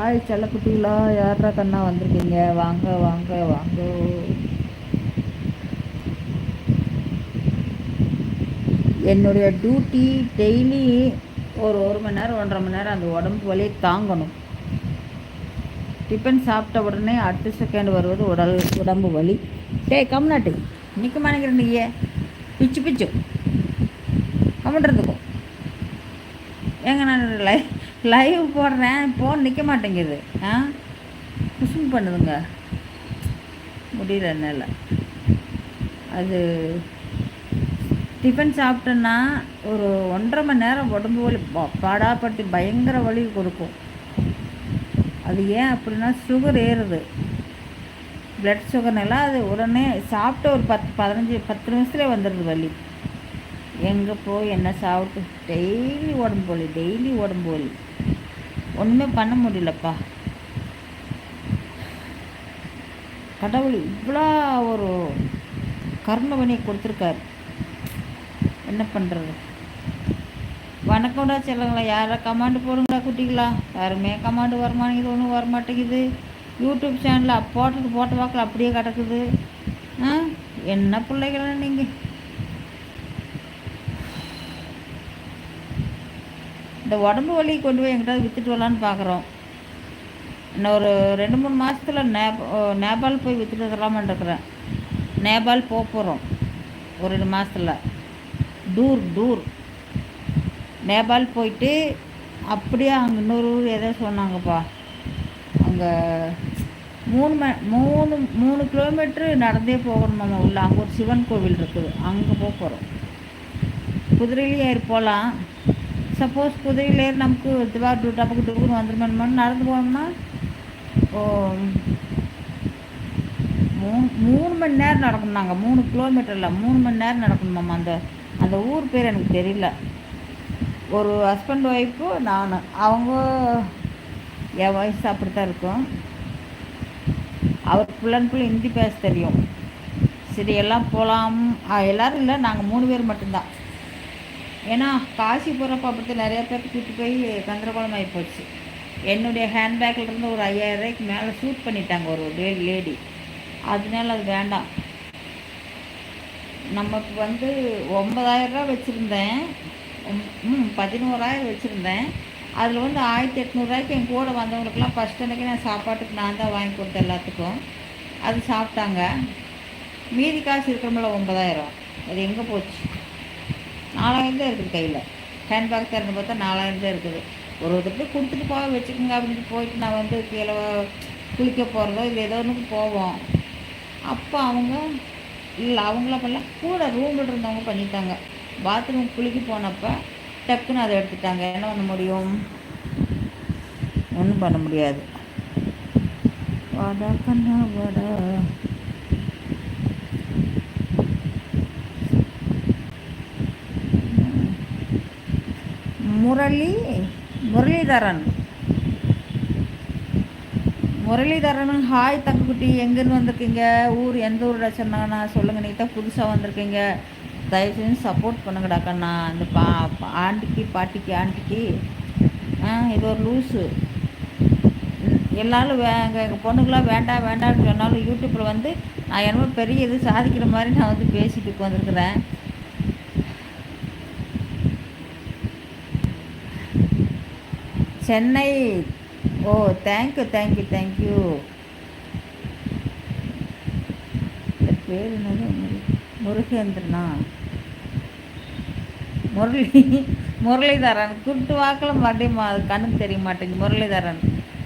Hi செல்லக்குட்டிகளா யாரா கண்ணா வந்திருக்கீங்க? வாங்க வாங்க வாங்க. என்னுடைய டியூட்டி டெய்லி ஒரு ஒரு மணி நேரம் ஒன்றரை மணி நேரம் அந்த உடம்பு வலியை தாங்கணும். டிஃபன் சாப்பிட்ட உடனே அடுத்த செகண்ட் வருவது உடல் உடம்பு வலி. டே கம்நாட்டு நிற்க மாட்டேங்கிற நீயே பிச்சு பிச்சு. கம்முன்றதுக்கும் ஏங்க நான் லைவ் லைவ் போடுறேன். ஃபோன் நிற்க மாட்டேங்குது. ஆ? குசும் பண்ணுதுங்க. முடியல என்னால். அது டிஃபன் சாப்பிட்டேன்னா ஒரு ஒன்றரை மணி நேரம் உடம்பு வலி பாடாப்பட்டு பயங்கர வலி கொடுக்கும். அது ஏன் அப்படின்னா சுகர் ஏறுது. பிளட் சுகர்னால அது உடனே சாப்பிட்ட ஒரு பத்து பதினஞ்சு பத்து நிமிஷத்துலேயே வந்துடுது வலி. எங்கே போய் என்ன சாப்பிட்டு? டெய்லி உடம்பு வலி டெய்லி உடம்பு வலி. ஒன்றுமே பண்ண முடியலப்பா. கடவுள் இவ்வளோ ஒரு கர்மவனி கொடுத்துருக்காரு. என்ன பண்ணுறது வணக்கம்டா செல்லுங்களா யாரை கமாண்டு போடுங்களா குட்டிங்களா யாருமே கமாண்டு வரமாட்டேங்குது ஒன்றும் வரமாட்டேங்குது. யூடியூப் சேனலில் போட்டது போட்ட வாக்கில் அப்படியே கிடக்குது. ஆ? என்ன பிள்ளைகளா நீங்கள் இந்த உடம்பு வலி கொண்டு போய் எங்கிட்ட விற்றுட்டு வரலான்னு பார்க்குறோம் இன்னும் ஒரு ரெண்டு மூணு மாதத்தில் நேப் நேபாள் போய் விற்றுட்டு வரலாமான் இருக்கிறேன். நேபாள் போக போகிறோம் ஒரு ரெண்டு மாதத்தில் டூர் டூர். நேபாள் போயிட்டு அப்படியே அங்கே இன்னொரு ஊர் எதோ சொன்னாங்கப்பா. அங்கே மூணு ம மூணு மூணு கிலோமீட்ரு நடந்தே போகணுமாம்மா உள்ள. அங்கே ஒரு சிவன் கோவில் இருக்குது. அங்கே போக போகிறோம் குதிரையிலேயே ஏறி போகலாம். சப்போஸ் குதிரையில் ஏறி நமக்கு திவா டூ டப்புக்கு டூக்குன்னு வந்துருமேன்னு நடந்து போனோம்னா ஓ மூணு மூணு மணி நேரம் நடக்கணும் நாங்கள் மூணு கிலோமீட்டரில் மூணு மணி நேரம் நடக்கணுமாம்மா அந்த அந்த ஊர் பேர் எனக்கு தெரியல. ஒரு ஹஸ்பண்ட் ஒய்ஃபு நான். அவங்க என் வயசு அப்படி தான் இருக்கும். அவர் ஃபுல் அண்ட் ஃபுல் ஹிந்தி பேச தெரியும். சரி எல்லாம் போகலாம் எல்லோரும் இல்லை நாங்கள் மூணு பேர் மட்டும்தான். ஏன்னா காசி போகிறப்ப அப்படி நிறைய பேர் கூப்பிட்டு போய் கந்தரகோலம் ஆகிப்போச்சு போச்சு என்னுடைய ஹேண்ட்பேக்கில் இருந்து ஒரு ஐயாயிரம் ரூபாய்க்கு மேலே ஷூட் பண்ணிட்டாங்க ஒரு லேடி அதனால அது வேண்டாம். நமக்கு வந்து ஒம்பதாயிரரூபா வச்சுருந்தேன். ம் பதினோராயிரம் வச்சுருந்தேன். அதில் வந்து ஆயிரத்தி எட்நூறுரூவாய்க்கு என் கூட வந்தவங்களுக்குலாம் ஃபஸ்ட் அன்றைக்கி நான் சாப்பாட்டுக்கு நான் தான் வாங்கி கொடுத்தேன் எல்லாத்துக்கும். அது சாப்பிட்டாங்க. மீதி காசு இருக்கிறமில்ல ஒம்பதாயிரம் அது எங்கே போச்சு? நாலாயிரம் தான் இருக்குது கையில். ஹேண்ட்பேக் திறந்து பார்த்தா நாலாயிரம் தான் இருக்குது. ஒரு ஒருத்தருக்கு கொடுத்துட்டு போக வச்சுக்கோங்க அப்படின்ட்டு போயிட்டு நான் வந்து கீழே குளிக்க போகிறதோ இல்லை ஏதோ ஒன்றுக்கு போவோம். அப்போ அவங்க இல்லை அவங்களப்பெல்லாம் கூட ரூமில் இருந்தவங்க பண்ணிட்டாங்க. பாத்ரூம் குளிக்க போனப்போ டக்குன்னு அதை எடுத்துட்டாங்க. என்ன பண்ண முடியும்? ஒன்றும் பண்ண முடியாது. வாடா கண்ணா வாடா. முரளி முரளிதரன். முரளிதரன் ஹாய் தங்கக்குட்டி எங்கேருந்து வந்திருக்கீங்க? ஊர் எந்த ஊரில் சொன்னாங்கண்ணா? சொல்லுங்கள் நீங்கள் தான் புதுசாக வந்திருக்கீங்க. தயவு செஞ்சு சப்போர்ட் பண்ணுங்கடா கண்ணா. அந்த பா ஆண்டிக்கு பாட்டிக்கு ஆண்டிக்கு. ஆ இது ஒரு லூஸு எல்லாரும் வே எங்கள் எங்கள் பொண்ணுங்களாம் வேண்டாம் வேண்டாம்னு சொன்னாலும் யூடியூப்பில் வந்து நான் என்னமோ பெரிய இது சாதிக்கிற மாதிரி நான் வந்து பேசிட்டு உட்காந்துருக்குறேன் Chennai. Oh thank you thank you thank you பேர் என்னது? முருகேந்திரனா? முரளி முரளிதரன். குட்டு வாக்கில் மறுபடியும் அது கண்ணுக்கு தெரிய மாட்டேங்குது. முரளிதரன்.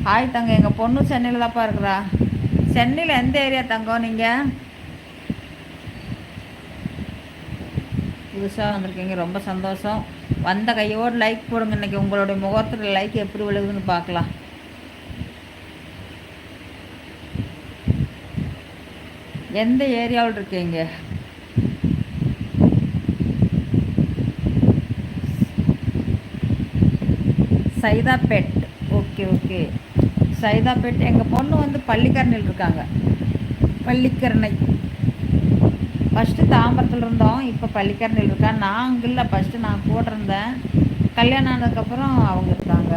ஹாய் தங்க எங்கள் பொண்ணு சென்னையில் தான்ப்பா இருக்கிறா. சென்னையில் எந்த ஏரியா தங்கம் நீங்கள் புதுசாக வந்திருக்கீங்க ரொம்ப சந்தோஷம். வந்த கையோடு லைக் போடுங்க. இன்றைக்கி உங்களுடைய முகத்தில் லைக் எப்படி விழுகுதுன்னு பார்க்கலாம். எந்த ஏரியாவில் இருக்கீங்க? சைதாப்பேட். ஓகே ஓகே சைதாப்பேட் எங்கள் பொண்ணு வந்து பள்ளிக்கரணையில் இருக்காங்க. பள்ளிக்கரணை. ஃபஸ்ட்டு தாம்பரத்தில் இருந்தோம் இப்போ பள்ளிக்கரணில் இருக்கா? நான் அங்கே இல்லை ஃபஸ்ட்டு நான் கூட இருந்தேன். கல்யாணம் ஆனதுக்கப்புறம் அவங்க இருக்காங்க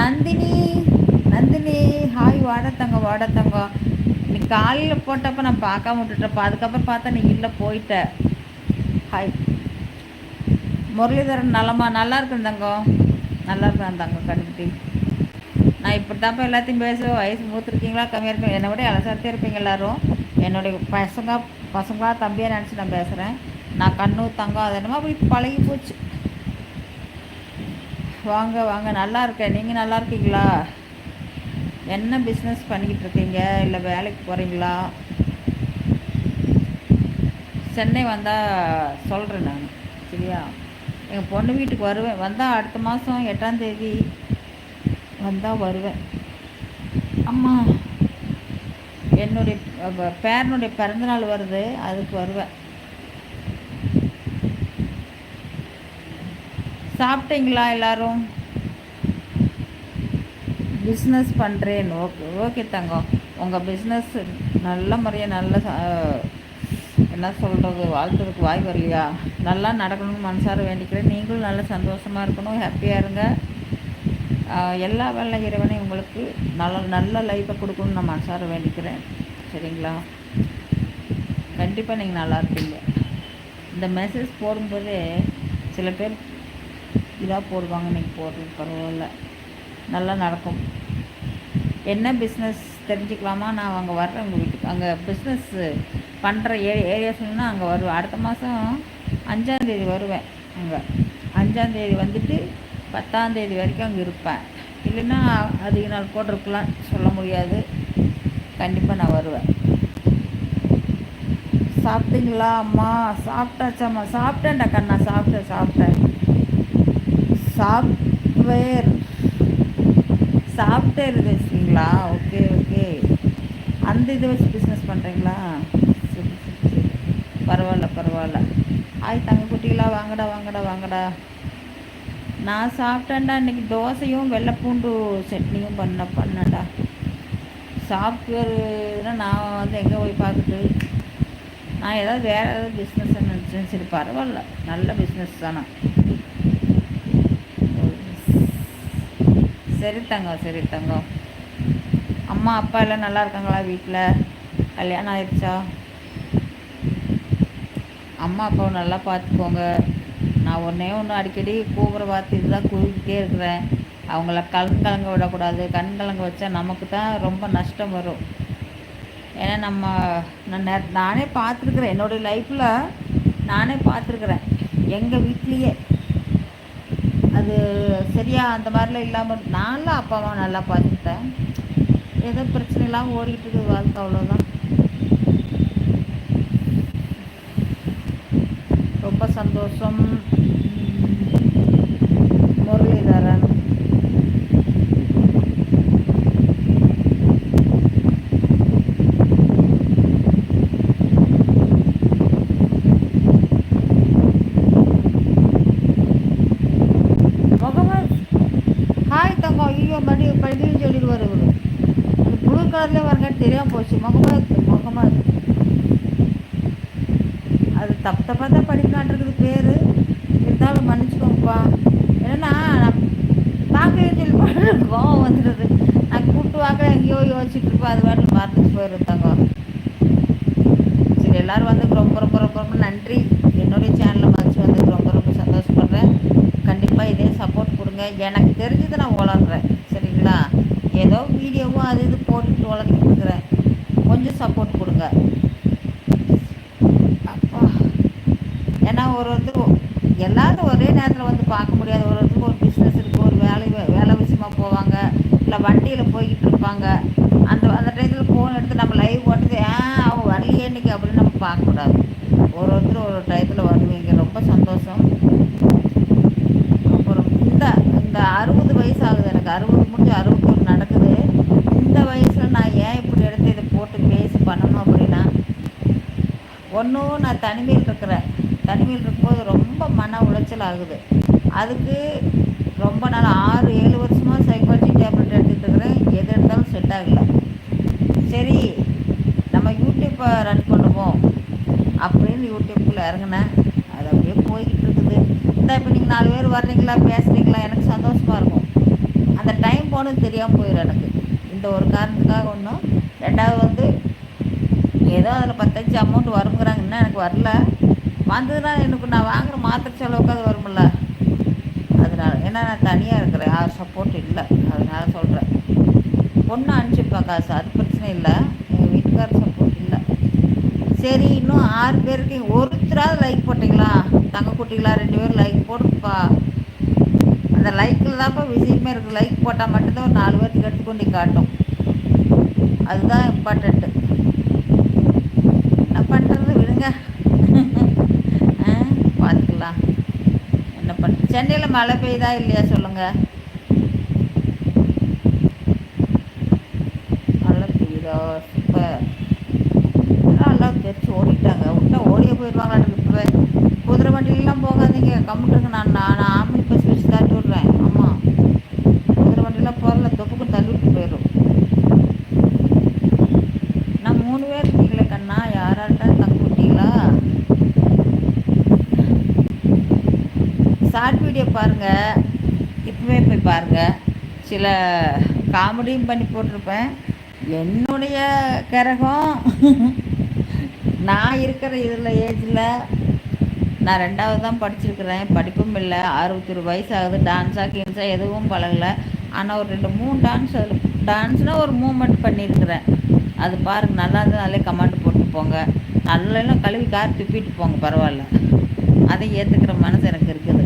நந்தினி நந்தினி ஹாய் வாடத்தங்க வாடத்தங்க. நீ காலையில் போட்டப்போ நான் பார்க்காம விட்டுட்டப்பா அதுக்கப்புறம் பார்த்தா நீ இல்லை போயிட்ட. ஹாய் முரளிதரன் நலமா? நல்லா இருக்குந்தாங்கோ நல்லா இருக்காந்தாங்க கண்டுக்கிட்டே நான் இப்படி தான்ப்பா எல்லாத்தையும் பேசுவேன். வயசு மூத்திருக்கீங்களா? கம்மியாக இருக்கும் என்னை விட இலசாத்தே இருப்பீங்க எல்லோரும். என்னுடைய பசங்க பசங்களாக தம்பியாக நினச்சி நான் பேசுகிறேன் நான் கண்ணு தங்கம் அது என்னமோ அப்படி பழகி போச்சு. வாங்க வாங்க. நல்லா இருக்கேன் நீங்கள் நல்லா இருக்கீங்களா? என்ன பிஸ்னஸ் பண்ணிக்கிட்டு இருக்கீங்க? இல்லை வேலைக்கு போகிறீங்களா சென்னை வந்தால் சொல்கிறேன் நான். சரியா? எங்கள் பொண்ணு வீட்டுக்கு வருவேன். வந்தால் அடுத்த மாதம் எட்டாம் தேதி வந்தால் வருவேன். அம்மா என்னுடைய பேரனுடைய பிறந்தநாள் வருது அதுக்கு வருவேன். சாப்பிட்டீங்களா எல்லாரும்? பிஸ்னஸ் பண்ணுறேன் ஓகே ஓகே தங்கம். உங்கள் பிஸ்னஸ் நல்ல முறையாக நல்ல என்ன சொல்கிறது வாழ்த்துறதுக்கு வாய் வரலையா நல்லா நடக்கணும்னு மனசார வேண்டிக்கிறேன். நீங்களும் நல்லா சந்தோஷமாக இருக்கணும் ஹாப்பியாக இருங்க. எல்லா வேலை இறைவனையும் உங்களுக்கு நல்ல நல்ல லைஃப்பை கொடுக்கணும்னு நான் மனசார வேண்டிக்கிறேன். சரிங்களா? கண்டிப்பாக நீங்கள் நல்லா இருப்பீங்க. இந்த மெசேஜ் போடும்போதே சில பேர் இதாக போடுவாங்க நீங்கள் போடுறது பரவாயில்ல. நல்லா நடக்கும். என்ன பிஸ்னஸ் தெரிஞ்சுக்கலாமா? நான் அங்கே வர்றேன் உங்கள் வீட்டுக்கு. அங்கே பிஸ்னஸ் பண்ணுற ஏ ஏரியா சொன்னால் அங்கே வருவேன். அடுத்த மாதம் அஞ்சாந்தேதி வருவேன் அங்கே. அஞ்சாந்தேதி வந்துட்டு பத்தாந்தேதி வரைக்கும் அங்கே இருப்பேன். இல்லைன்னா அதிக நாள் கூட இருக்கலாம் சொல்ல முடியாது. கண்டிப்பாக நான் வருவேன். சாப்பிட்டீங்களா அம்மா? சாப்பிட்டாச்சாம்மா சாப்பிட்டேன்டா கண்ணா சாப்பிட்டேன் சாப்பிட்டேன். சாஃப்ட்வேர் சாஃப்ட்வேர் பேசுறீங்களா ஓகே ஓகே. அந்த இதை வச்சு பிஸ்னஸ் பண்ணுறீங்களா சரி சரி சரி. பரவாயில்ல பரவாயில்ல. ஆய் தங்க குட்டிகளா வாங்கடா வாங்கடா வாங்கடா. நான் சாப்பிட்டேன்டா. இன்னைக்கு தோசையும் வெள்ளைப்பூண்டு சட்னியும் பண்ண பண்ணேன்டா. சாஃப்ட்வேர்னா நான் வந்து எங்கே போய் பார்த்துட்டு நான் ஏதாவது வேறு ஏதாவது பிஸ்னஸ் நினச்சேன். சரி பரவாயில்ல. நல்ல பிஸ்னஸ் தானே? சரி தங்கம் சரி தங்கம். அம்மா அப்பா எல்லாம் நல்லா இருக்காங்களா வீட்டில் கல்யாணம் ஆயிடுச்சா அம்மா அப்பாவை நல்லா பார்த்துக்கோங்க. நான் ஒன்றே ஒன்று அடிக்கடி கூப்பிட்ற வார்த்தை இதுதான் கூப்பிட்டே இருக்கிறேன். அவங்கள கண் கலங்க விடக்கூடாது. கண் கலங்க வச்சா நமக்கு தான் ரொம்ப நஷ்டம் வரும். ஏன்னா நம்ம நான் நெ- நானே பார்த்துருக்குறேன். என்னுடைய லைஃப்பில் நானே பார்த்துருக்குறேன். எங்கள் வீட்லேயே. அது சரியாக அந்த மாதிரிலாம் இல்லாமல் நானும் அப்பா அம்மா நல்லா பார்த்துக்கிட்டேன். ஏதோ பிரச்சனை இல்லாமல் ஓடிக்கிட்டு இருக்குது வாழ்க்கை அவ்வளோதான் ரொம்ப சந்தோஷம் முரளிதரன் முகமது ஹாய் தங்கம் ஐயோ மடி படின்னு சொல்லிடுவார் இவரு அது ப்ளூ கலர்லேயே வரங்க தெரியாம போச்சு முகமது முகமது அது தப்பு தப்பாக தான் படிக்கலான்றது பேர் இருந்தாலும் மன்னிச்சுக்கோங்கப்பா ஏன்னா நான் பார்க்கவே சொல்லி பாட்டு கோவம் வந்துடுது நான் கூப்பிட்டு வாக்க எங்கேயோ யோசிச்சுட்டு இருப்பேன் அது பாட்டு மறந்துட்டு போயிருந்தாங்க. சரி எல்லாரும் வந்து ரொம்ப ரொம்ப ரொம்ப ரொம்ப நன்றி. என்னுடைய சேனலில் மதிச்சு வந்து ரொம்ப ரொம்ப சந்தோஷப்படுறேன். கண்டிப்பாக இதே சப்போர்ட் கொடுங்க. எனக்கு தெரிஞ்சது நான் வளர்கிறேன் சரிங்களா? ஏதோ வீடியோவும் அது இது போட்டுட்டு வளர்த்துட்டு இருக்கிறேன். கொஞ்சம் சப்போர்ட் கொடுங்க. அப்பா. ஏன்னா ஒரு வந்து எல்லாரும் ஒரே நேரத்தில் வந்து பார்க்க முடியாது. ஒரு ஒருத்தருக்கு ஒரு பிஸ்னஸ் இருக்குது ஒரு வேலை வேலை விஷயமா போவாங்க இல்லை வண்டியில் போய்கிட்டு இருப்பாங்க அந்த அந்த டயத்தில் ஃபோன் எடுத்து நம்ம லைவ் போட்டது ஆ அவங்க வரலையே இன்னைக்கு அப்படின்னு நம்ம பார்க்கக்கூடாது. ஒரு ஒருத்தர் ஒரு டயத்தில் வருவீங்க ரொம்ப சந்தோஷம். அப்புறம் இந்த இந்த அறுபது வயசு ஆகுது எனக்கு. அறுபது முடிஞ்சு அறுபத்தொரு நடக்குது. இந்த வயசில் நான் ஏன் இப்படி எடுத்து இதை போட்டு பேசி பண்ணணும் அப்படின்னா ஒன்றும் நான் தனிமையில் இருக்கிறேன். தனிமையில் இருக்கும்போது ரொம்ப மன உளைச்சல் ஆகுது. அதுக்கு ரொம்ப நாள் ஆறு ஏழு வருஷமாக சைக்காலஜி டேப்லெட் எடுத்துகிட்டு இருக்கிறேன் எது எடுத்தாலும் செட் ஆகலை சரி நம்ம யூடியூப்பை ரன் பண்ணுவோம் அப்படின்னு யூடியூப்பில் இறங்கினேன். அது அப்படியே போய்கிட்டு இருக்குது. இந்த இப்போ நீங்கள் நாலு பேர் வர்றீங்களா பேசுகிறீங்களா எனக்கு சந்தோஷமாக இருக்கும். அந்த டைம் போனது தெரியாமல் போயிடும் எனக்கு. இந்த ஒரு காரணத்துக்காக ஒன்றும் ரெண்டாவது வந்து ஏதோ அதில் பத்தஞ்சு அமௌண்ட் வருங்கிறாங்க இன்னும் எனக்கு வரல. வந்ததுன்னா எனக்கு நான் வாங்குகிற மாத்திரை செலவுக்கு அது வரும்ல. அதனால ஏன்னா நான் தனியாக இருக்கிறேன். யார் சப்போர்ட் இல்லை. அதனால சொல்கிறேன் பொண்ணு அனுப்பிச்சிருப்பேன் காசு. அது பிரச்சனை இல்லை. எங்கள் வீட்டுக்கார சப்போர்ட் சரி இன்னும் ஆறு பேருக்கு ஒருத்தராவது லைக் போட்டிங்களா? தங்க குட்டிங்களா ரெண்டு பேரும் லைக் போடுப்பா அந்த லைக்கில் தான்ப்பா விஷயமே இருக்குது லைக் போட்டால் மட்டும்தான் ஒரு நாலு பேர்த்துக்கு எடுத்துக்கொண்டு காட்டும். அதுதான் இம்பார்ட்டண்ட்டு என்ன பண்ணுறது விடுங்க. ஆ பார்த்துக்கலாம். என்ன பண்ண சென்னையில் மழை பெய்யுதா இல்லையா சொல்லுங்கள் மழை பெய்யுதா சூப்பர் எல்லாம் தெரிச்சு ஓடிட்டாங்க விட்டா ஓடியே போயிடுவாங்களாட்டு இப்போவே குதிரை வண்டியிலலாம் கம்முட்டுங்க நான் நான் ஆம்பளை பஸ் வச்சு தாட்டி விட்றேன் ஆமாம் குதிரை வண்டியெலாம் போகிறல தொப்புக்கு தள்ளி விட்டு போயிடும் நான் மூணு பேர் இருக்கீங்களே கண்ணா. யாராட்டா தங்க விட்டீங்களா ஷார்ட் வீடியோ பாருங்கள் இப்போவே போய் பாருங்கள் சில காமெடியும் பண்ணி போட்டிருப்பேன். என்னுடைய கரகம். நான் இருக்கிற இதில் ஏஜில் நான் ரெண்டாவது தான் படிச்சிருக்கிறேன். படிப்பும் இல்லை. அறுபத்தி ஒரு வயசு ஆகுது டான்ஸாக கீன்ஸாக எதுவும் பழகலை. ஆனால் ஒரு ரெண்டு மூணு டான்ஸ் அதில் டான்ஸ்னால் ஒரு மூமெண்ட் பண்ணியிருக்கிறேன் அது பாருங்கள் நல்லா இருந்தால் அதிலே கமெண்ட் போட்டு போங்க. நல்லெல்லாம் கழுவி கார் துப்பிட்டு போங்க பரவாயில்ல. அதை ஏற்றுக்கிற மனசு எனக்கு இருக்குது.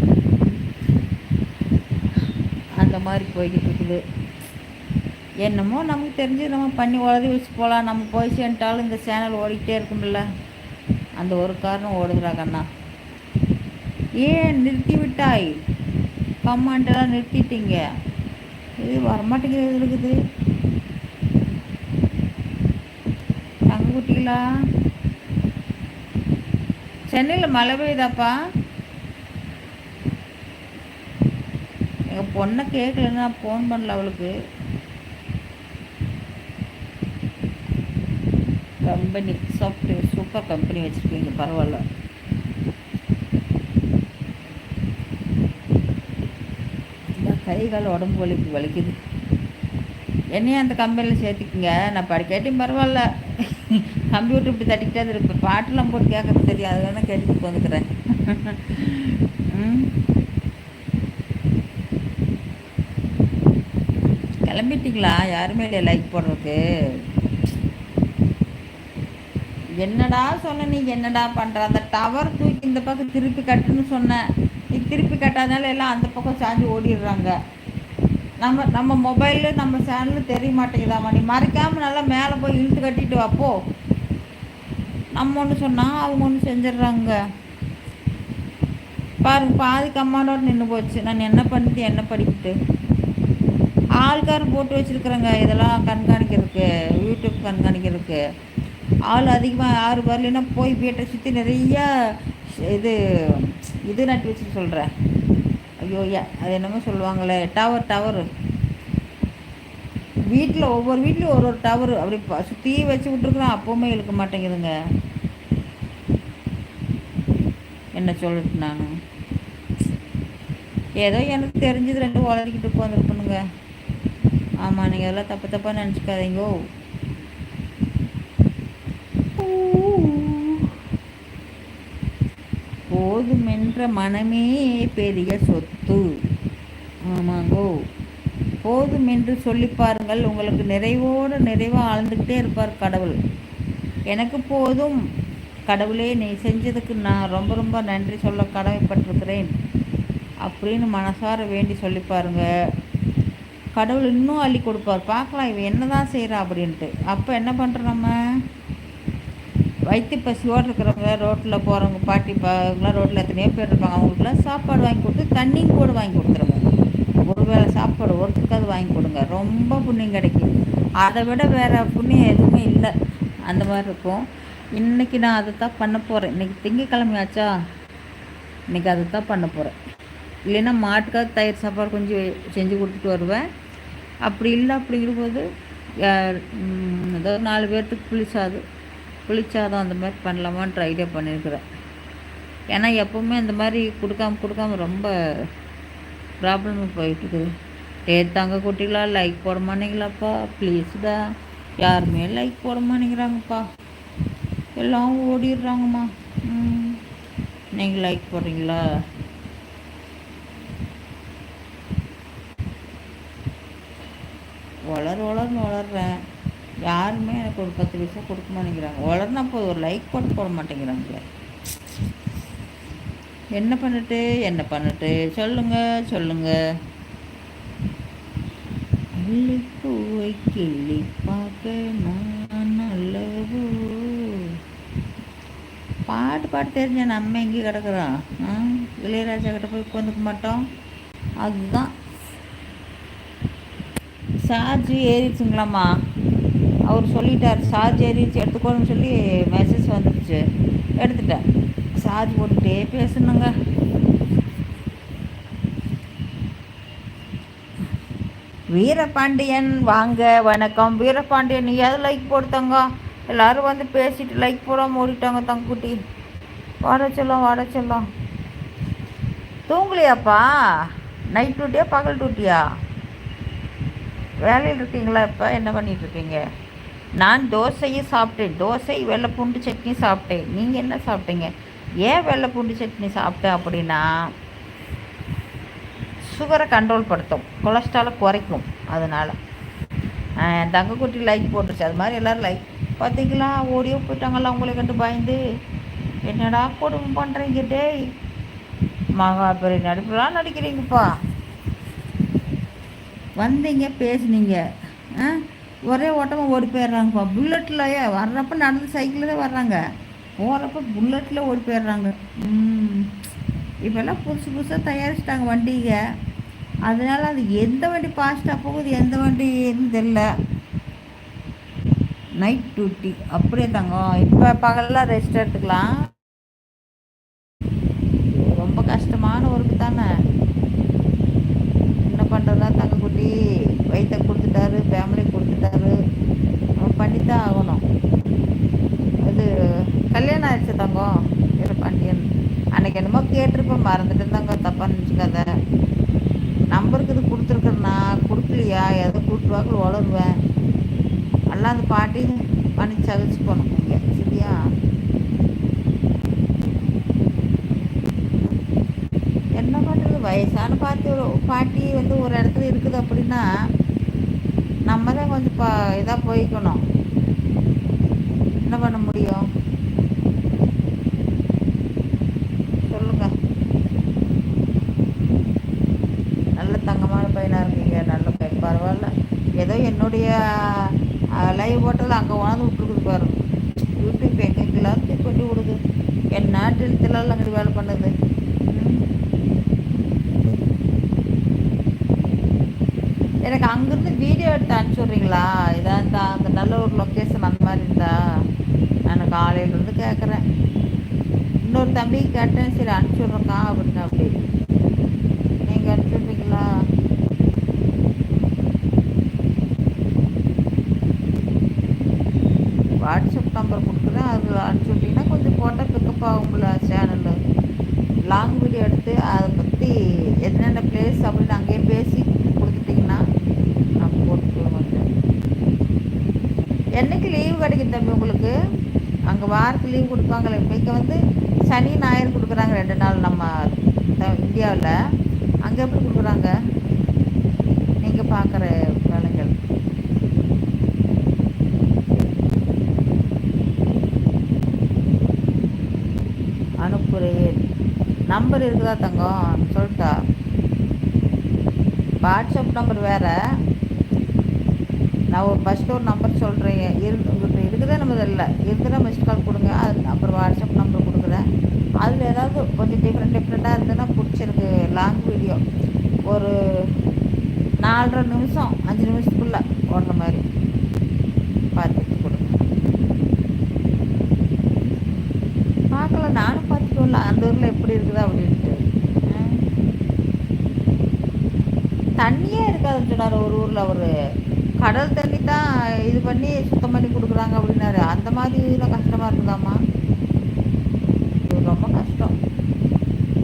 அந்த மாதிரி போய்கிட்டு இருக்குது. என்னமோ நமக்கு தெரிஞ்சு நம்ம பண்ணி உழதி வச்சு போகலாம். நம்ம போய் சேர்ந்துட்டாலும் இந்த சேனல் ஓடிக்கிட்டே இருக்கும்ல. அந்த ஒரு காரணம் ஓடுதுடா கண்ணா. ஏன் நிறுத்தி விட்டாய் கம்மாண்டெல்லாம் நிறுத்திட்டீங்க. இது வரமாட்டேங்கிறது இருக்குது தங்க குட்டிங்களா சென்னையில் மழை பெய்யுதாப்பா? எங்கள் பொண்ணை கேட்கலன்னா ஃபோன் பண்ணல அவளுக்கு. கம்பெனி சாஃப்ட்வேர் சூப்பர் கம்பெனி வச்சுருக்கீங்க பரவாயில்ல இந்த கை கால் உடம்பு வலிக்கு வலிக்குது. என்னையும் அந்த கம்பெனியில் சேர்த்துக்குங்க. நான் படிக்காட்டியும் பரவாயில்ல. கம்ப்யூட்டர் இப்படி தட்டிக்கிட்டே இருப்பேன் பாட்டெல்லாம் போட்டு கேட்கறது தெரியும் அது வேணால் கேட்டுட்டு வந்துக்கிறேன் கிளம்பிட்டீங்களா? யாருமே இல்லையா லைக் போடுறதுக்கு? என்னடா சொன்ன நீ? என்னடா பண்ணுற அந்த டவர் தூக்கி இந்த பக்கம் திருப்பி கட்டுன்னு சொன்னேன் திருப்பி கட்டாதனால எல்லாம் அந்த பக்கம் சாஞ்சு ஓடிடுறாங்க. நம்ம நம்ம மொபைலு நம்ம சேனலு தெரிய மாட்டேங்குதாம்மா நீ மறைக்காமல் நல்லா மேலே போய் இழுத்து கட்டிட்டு வாப்போ நம்ம ஒன்று சொன்னால் அவங்க ஒன்று செஞ்சிடுறாங்க. பாரு பாதி கம்மாண்டோட நின்று போச்சு. நான் என்ன பண்ணிட்டு என்ன படிக்கிட்டு ஆள்கார் போட்டு வச்சுருக்குறேங்க இதெல்லாம் கண்காணிக்கிறதுக்கு யூடியூப் கண்காணிக்கிறதுக்கு. ஆள் அதிகமாக ஆறு வரலைன்னா போய் வீட்டை சுற்றி நிறையா இது இது நட்டு வச்சுட்டு சொல்கிறேன் ஐயோ யா அது என்னமோ சொல்லுவாங்களே டவர் டவர் வீட்டில் ஒவ்வொரு வீட்லேயும் ஒரு ஒரு டவர் அப்படி சுற்றி வச்சு விட்ருக்குறோம் அப்போவுமே இழுக்க மாட்டேங்குதுங்க. என்ன சொல்லிட்டு நான்? ஏதோ எனக்கு தெரிஞ்சது ரெண்டு உளறிக்கிட்டு உட்காந்துருக்கணுங்க. ஆமாம் நீங்கள் அதெல்லாம் தப்பு தப்பாக நினச்சிக்காதீங்கோ. போதுமென்ற மனமே பெரிய சொத்து. ஆமாங்கோ. போதும் என்று சொல்லி பாருங்கள். உங்களுக்கு நிறைவோடு நிறைவாக ஆழ்ந்துக்கிட்டே இருப்பார் கடவுள். எனக்கு போதும். கடவுளே நீ செஞ்சதுக்கு நான் ரொம்ப ரொம்ப நன்றி சொல்ல கடமைப்பட்டிருக்கிறேன். அப்படின்னு மனசார வேண்டி சொல்லி பாருங்க. கடவுள் இன்னும் அள்ளி கொடுப்பார். பார்க்கலாம் இவன் என்ன தான் செய்கிறா அப்படின்ட்டு. அப்போ என்ன பண்ணுறோம் நம்ம? வயிற்று பசியோடு இருக்கிறவங்க ரோட்டில் போகிறவங்க பாட்டி பாங்களாம் ரோட்டில் எத்தனையோ பேர் இருப்பாங்க. அவங்களுக்குலாம் சாப்பாடு வாங்கி கொடுத்து தண்ணியும் கூட வாங்கி கொடுத்துருவாங்க ஒரு வேளை சாப்பாடு ஒருத்துக்காவது வாங்கி கொடுங்க. ரொம்ப புண்ணியம் கிடைக்கும். அதை விட வேறு புண்ணியம் எதுவுமே இல்லை. அந்த மாதிரி இருக்கும். இன்றைக்கி நான் அதை தான் பண்ண போகிறேன் இன்றைக்கி திங்கக்கிழமை ஆச்சா? இன்றைக்கி அதை தான் பண்ண போகிறேன் இல்லைன்னா மாட்டுக்காவது தயிர் சாப்பாடு கொஞ்சம் செஞ்சு கொடுத்துட்டு வருவேன். அப்படி இல்லை அப்படிங்கிற போது ஏதோ நாலு பேர்த்துக்கு புளிச்சாது. புளிச்சாதம் அந்த மாதிரி பண்ணலாமான்ற ஐடியா பண்ணியிருக்கிறேன் ஏன்னா எப்போவுமே இந்த மாதிரி கொடுக்காம கொடுக்காம ரொம்ப ப்ராப்ளம் போயிட்டுருக்குது ஏ தங்க குட்டிகளா லைக் போட மாட்டீங்களாப்பா? ப்ளீஸ்டா யாருமே லைக் போட மாட்டேங்கிறாங்கப்பா. எல்லாம் ஓடிடுறாங்கம்மா. ம். நீங்கள் லைக் போடுறீங்களா? வளர் வளர்னு வளர்றேன். யாருமே எனக்கு ஒரு பத்து பைசா கொடுக்க மாட்டேங்கிறாங்க. வளர்னா போய் ஒரு லைக் போட்டு போட மாட்டேங்கிறாங்க. என்ன பண்ணிட்டு என்ன பண்ணிட்டு? சொல்லுங்க சொல்லுங்க. பூவை கிள்ளி பார்க்க நான் நல்லவோ? பாட்டு பாட்டு தெரிஞ்ச நம்ம எங்கே கிடக்குறோம்? இளையராஜா கிட்ட போய் உட்காந்துக்க மாட்டோம். அதுதான். சார்ஜ் ஏறிச்சுங்களாம்மா அவர் சொல்லிட்டார் சார்ஜ் ஏறிச்சு எடுத்துக்கோன்னு சொல்லி மெசேஜ் வந்துடுச்சு. எடுத்துட்டேன். சார்ஜ் போட்டுகிட்டே பேசணுங்க. வீரபாண்டியன் வாங்க வணக்கம். வீரபாண்டியன் நீ நீயாவது லைக் போடுத்தாங்க? எல்லோரும் வந்து பேசிட்டு லைக் போடாமல் ஓடிட்டாங்க தங்குட்டி. வாட சொல்லும் வாட சொல்லும். தூங்கலையாப்பா? நைட் டூட்டியா பகல் டூட்டியா வேலையில் இருக்கீங்களா இப்போ? என்ன பண்ணிகிட்ருக்கீங்க நான் தோசையும் சாப்பிட்டேன். தோசை வெள்ளை பூண்டு சட்னி சாப்பிட்டேன். நீங்கள் என்ன சாப்பிட்டீங்க? ஏன் வெள்ளை பூண்டு சட்னி சாப்பிட்டேன் அப்படின்னா சுகரை கண்ட்ரோல் படுத்தும். கொலஸ்ட்ராலை குறைக்கும் அதனால். தங்கக்குட்டி லைக் போட்டுருச்சு. அது மாதிரி எல்லோரும் லைக் பார்த்தீங்களா ஓடியோ போயிட்டாங்களா அவங்கள கண்டு பயந்து. என்னடா கொடுமை பண்ணுறீங்க டேய்? மகா பெரிய நடிப்புலாம் நடிக்கிறீங்கப்பா? வந்தீங்க பேசுனீங்க. ஆ? ஒரே ஓட்டமாக ஓடி போயிடுறாங்கப்பா. புல்லட்லையே வர்றப்ப நடந்து சைக்கிளில் தான் வர்றாங்க. போகிறப்ப புல்லட்டில் ஓடி போயிடுறாங்க. இப்போல்லாம் புதுசு புதுசாக தயாரிச்சிட்டாங்க வண்டிங்க அதனால் அது எந்த வண்டி ஃபாஸ்ட்டாக போகுது எந்த வண்டின்னு தெரில. நைட் டியூட்டி அப்படியே தாங்க. இப்போ பகலெலாம் ரெஸ்ட் எடுத்துக்கலாம் ரொம்ப கஷ்டமான ஒர்க்கு தானே பண்ணுறதா தங்கக்குட்டி வயிற்ற கொடுத்துட்டாரு ஃபேமிலி கொடுத்துட்டாரு பண்ணித்தான் ஆகணும் இது கல்யாணம் ஆயிடுச்சு தங்கம் இரு பாண்டியன் அன்னைக்கு என்னமோ கேட்டிருப்பேன் மறந்துட்டு இருந்தாங்க தப்பாக நினச்சிக்காத நம்பருக்கு இது கொடுத்துருக்குறேண்ணா கொடுக்கலையா எதை கூப்பிட்டு வளருவேன் எல்லாம் அந்த பாட்டி பண்ணி சகிச்சு சரியா? என்ன பண்ணுறது வயசான பாட்டி ஒரு பாட்டி வந்து ஒரு இடத்துல இருக்குது அப்படின்னா நம்ம தான் கொஞ்சம் பா இதாக போய்க்கணும். என்ன பண்ண முடியும்? சொல்லுங்க. நல்ல தங்கமான பையனாக இருக்கீங்க. நல்ல பையன் பரவாயில்ல. ஏதோ என்னுடைய லைவ் போட்டதில் அங்கே உணர்ந்து விட்டுருக்குது பாரு. யூடியூப் எங்கெங்கெல்லாம் கொண்டு விடுது. என்ன டெலித்தலாம் அங்கே வேலை பண்ணுது. எனக்கு அங்கேருந்து வீடியோ எடுத்து அனுப்பிச்சுட்றீங்களா இதாக இருந்தால் அந்த நல்ல ஒரு லொக்கேஷன் அந்த மாதிரி இருந்தா நான் காலையிலேருந்து கேட்குறேன் இன்னொரு தம்பிக்கு கேட்டேன் சரி அனுப்பிச்சுட்றேக்கா அப்படின்னு. அப்படி நீங்கள் அனுப்பிச்சுட்றீங்களா வாட்ஸ்அப் நம்பர் கொடுக்குறேன் அது அனுப்பிச்சுட்டிங்கன்னா கொஞ்சம் போட்டால் பிக்கப் ஆகும்ல சேனலில் லாங் வீடியோ எடுத்து அதை பற்றி என்னென்ன பிளேஸ் அப்படின்னு அங்கேயே பேசி என்னைக்கு லீவு கிடைக்கும் தம்பி உங்களுக்கு? அங்கே வாரத்து லீவ் கொடுப்பாங்களே. இங்கே வந்து சனி ஞாயிறு கொடுக்குறாங்க. ரெண்டு நாள் நம்ம இந்தியாவில். அங்கே எப்படி கொடுக்குறாங்க? நீங்கள் பார்க்குற வேலைகள். அனுப்புகிறேன் நம்பர் இருக்குதா தங்கம்? சொல்லிட்டா வாட்ஸ்அப் நம்பர் வேறு. நான் ஒரு ஃபஸ்ட்டு ஒரு நம்பர் சொல்கிறேன் இருந்து உங்கள்கிட்ட இருக்குதே நம்ம இல்லை இருந்தால் மிஸ்ட் கால் கொடுங்க. அது அப்புறம் வாட்ஸ்அப் நம்பர் கொடுக்குறேன். அதில் ஏதாவது கொஞ்சம் டிஃப்ரெண்ட் டிஃப்ரெண்ட்டாக இருந்ததுன்னா பிடிச்சிருக்கு. லாங் வீடியோ ஒரு நாலரை நிமிஷம் அஞ்சு நிமிஷத்துக்குள்ளே ஓடுற மாதிரி. பார்த்துட்டு கொடுங்க. பார்க்கல. நானும் பார்த்துக்கோல அந்த ஊரில் எப்படி இருக்குதா அப்படின்ட்டு. தண்ணியே இருக்காதுன்னு சொன்னார் ஒரு ஊரில் அவர். கடல் தண்ணி தான் இது பண்ணி சுத்தம் பண்ணி கொடுக்குறாங்க அப்படின்னாரு. அந்த மாதிரி இதில் கஷ்டமாக இருக்குதாம்மா? ரொம்ப கஷ்டம்.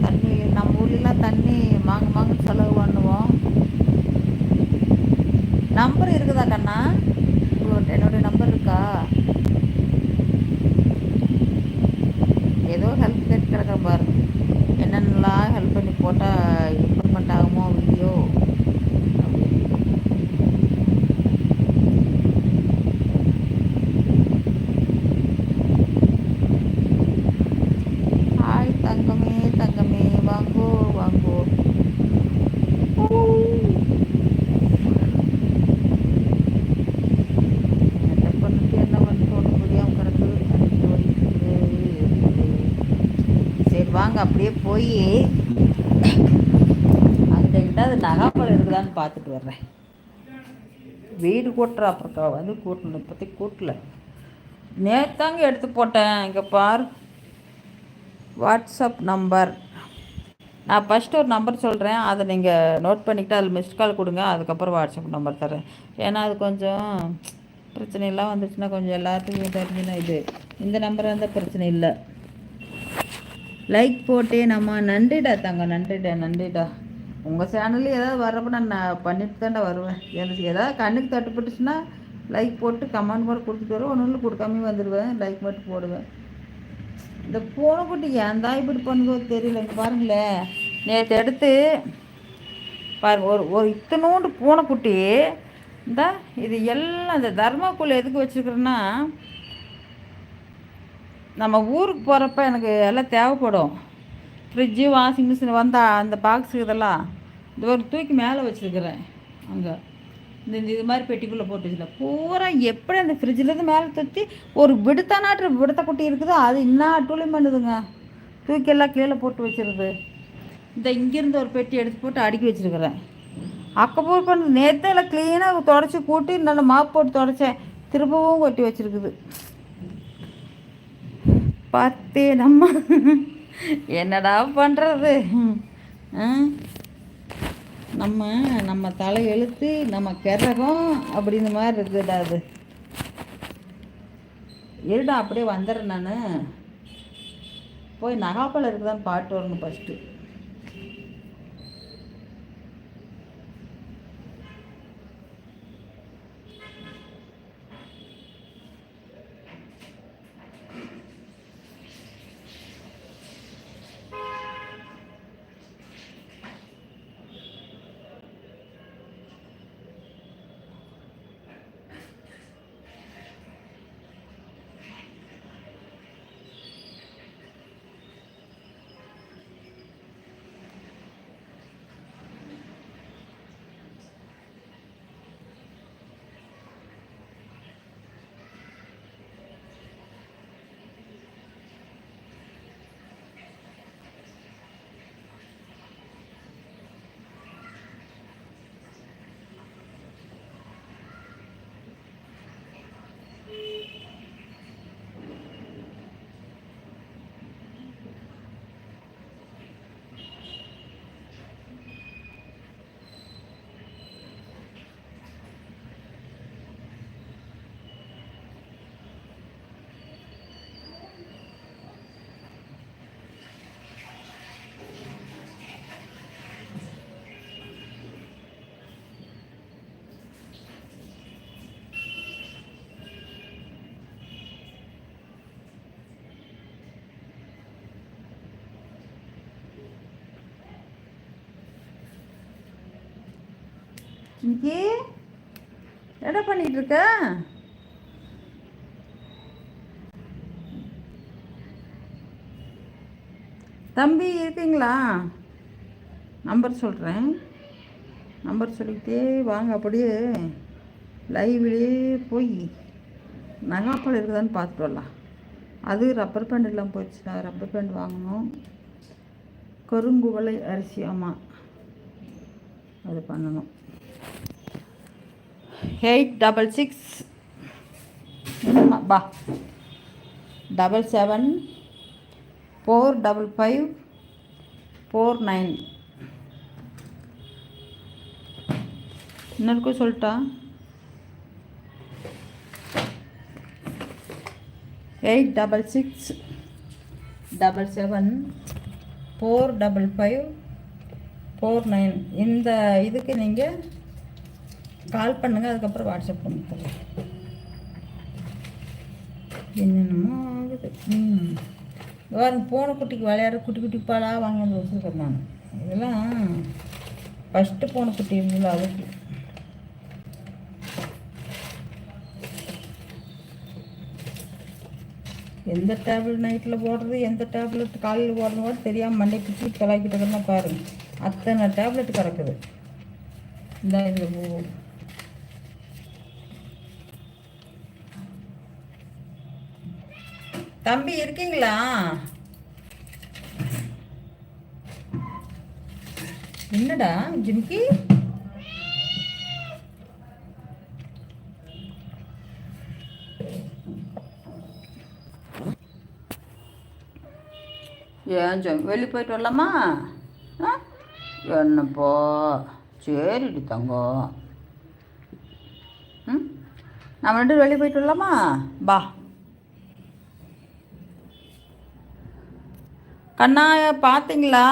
தண்ணி நம்ம ஊர்லாம் தண்ணி மாங்க மாங்க செலவு பண்ணுவோம். நம்பர் இருக்குதா கண்ணா? என்னுடைய நம்பர் இருக்கா? ஏதோ ஹெல்ப் கேட்டு கிடக்கிற பாரு. என்னென்னலாம் ஹெல்ப் பண்ணி போட்டால் அப்படியே போய் அதுக்கிட்ட அது நகாப்பழம் இருக்குதான்னு பார்த்துட்டு வர்றேன். வீடு கூட்டுற அப்புறம் வந்து கூட்டணும். இப்போத்தி கூட்டல. நேத்தாங்க எடுத்து போட்டேன். இங்கே பார். WhatsApp number. நான் ஃபஸ்ட்டு ஒரு நம்பர் சொல்கிறேன் அதை நீங்கள் நோட் பண்ணிக்கிட்டு அதில் மிஸ்ட் கால் கொடுங்க. அதுக்கப்புறம் வாட்ஸ்அப் நம்பர் தரேன் ஏன்னா அது கொஞ்சம் பிரச்சனையெல்லாம் வந்துச்சுன்னா கொஞ்சம் எல்லாத்துக்கும் தெரிஞ்சுன்னா இது. இந்த நம்பர் வந்து பிரச்சனை இல்லை. லைக் போட்டேன் நம்ம நன்றிடா தங்க நன்றிடா நன்றிடா. உங்கள் சேனல்ல ஏதாவது வர்றப்ப நான் நான் பண்ணிட்டு தாண்டா வருவேன். எனக்கு ஏதாவது கண்ணுக்கு தட்டுப்பட்டுச்சுன்னா லைக் போட்டு கமெண்ட் கூட கொடுத்துட்டு வருவேன். ஒன்று ஒன்று கொடுக்காம வந்துடுவேன் லைக் மட்டும் போடுவேன். இந்த பூனைக்குட்டி ஏன் தான் இப்படி பண்ணுதோ தெரியல. இங்கே பாருங்களேன் நேற்று எடுத்து பாருங்க ஒரு ஒரு இத்தனோண்டு பூனைக்குட்டி இந்த இது எல்லாம் இந்த தர்மாக்குள்ள எதுக்கு வச்சுருக்குறேன்னா நம்ம ஊருக்கு போகிறப்ப எனக்கு எல்லாம் தேவைப்படும். ஃப்ரிட்ஜு வாஷிங் மிஷின் வந்தால் அந்த பாக்ஸு இதெல்லாம் இது ஒரு தூக்கி மேலே வச்சுருக்கிறேன். அங்கே. இந்த இந்த இது மாதிரி பெட்டிக்குள்ளே போட்டு வச்சுல பூரா எப்படி அந்த ஃப்ரிட்ஜிலேருந்து மேலே தூக்கி ஒரு விடுத்த நாட்டு விடுத்த குட்டி இருக்குதோ அது இன்னும் அட்டூழியம் பண்ணுதுங்க. தூக்கி எல்லாம் கீழே போட்டு வச்சுருது. இந்த இங்கேருந்து ஒரு பெட்டி எடுத்து போட்டு அடுக்கி வச்சுருக்கிறேன். அக்கப்பூர் பண்ண நேற்று எல்லாம் க்ளீனாக தொடச்சி கூட்டி நல்லா மாப் போட்டு தொடச்சேன். திரும்பவும் கொட்டி வச்சுருக்குது. பார்த்தே நம்ம. என்னடா பண்ணுறது நம்ம நம்ம தலை எழுத்து நம்ம கிரகம் அப்படின்ற மாதிரி இருக்குடா அது. இருடா அப்படியே வந்துடுறேன் நான். போய் நகாப்பழம் இருக்குதான்னு பாட்டு வரணும் ஃபஸ்ட்டு இங்கே என்ன பண்ணிட்டு இருக்க? தம்பி இருக்கீங்களா? நம்பர் சொல்கிறேன் நம்பர் சொல்லிக்கிட்டே வாங்க அப்படியே லைவ்லேயே போய் நகாப்பழம் இருக்குதான்னு பார்த்துட்டு வரலாம். அது ரப்பர் பேண்ட் எல்லாம் போயிடுச்சுன்னா ரப்பர் பேண்ட் வாங்கணும். கருங்குவளை அரிசி ஆமாம் அது பண்ணணும். எயிட் டபுள் சிக்ஸ் பா double seven four double five four nine இன்னொருக்கும் சொல்லிட்டா? Eight double six double seven four double five four nine இந்த இதுக்கு நீங்கள் கால் பண்ணுங்கள் அதுக்கப்புறம் வாட்ஸ்அப் பண்ணிக்கிறேன் என்னென்னமோ ஆகுது. ம். பாருங்க பூனை குட்டிக்கு விளையாட குட்டி குட்டி பாலாக வாங்கி வந்து வச்சுருக்கேன் நான் இதெல்லாம் ஃபஸ்ட்டு போன குட்டி இருந்தது அதுக்கு எந்த டேப்லெட் நைட்டில் போடுறது எந்த டேப்லெட் காலையில் போடுறது கூட தெரியாமல் மண்டை பிடிச்சி தொலைக்கிட்டு பாருங்க. அத்தனை டேப்லெட் கிடக்குது இந்த இதில் தம்பி இருக்கீங்களா? என்னடா ஜிம்கி? ஏன் ஜம் வெளியே போயிட்டு வரலாமா? ஆ? சரிடி தங்கம். ம்? நம்ம ரெண்டு வெளியே போயிட்டு வரலாமா? பா கண்ணா பார்த்தீங்களா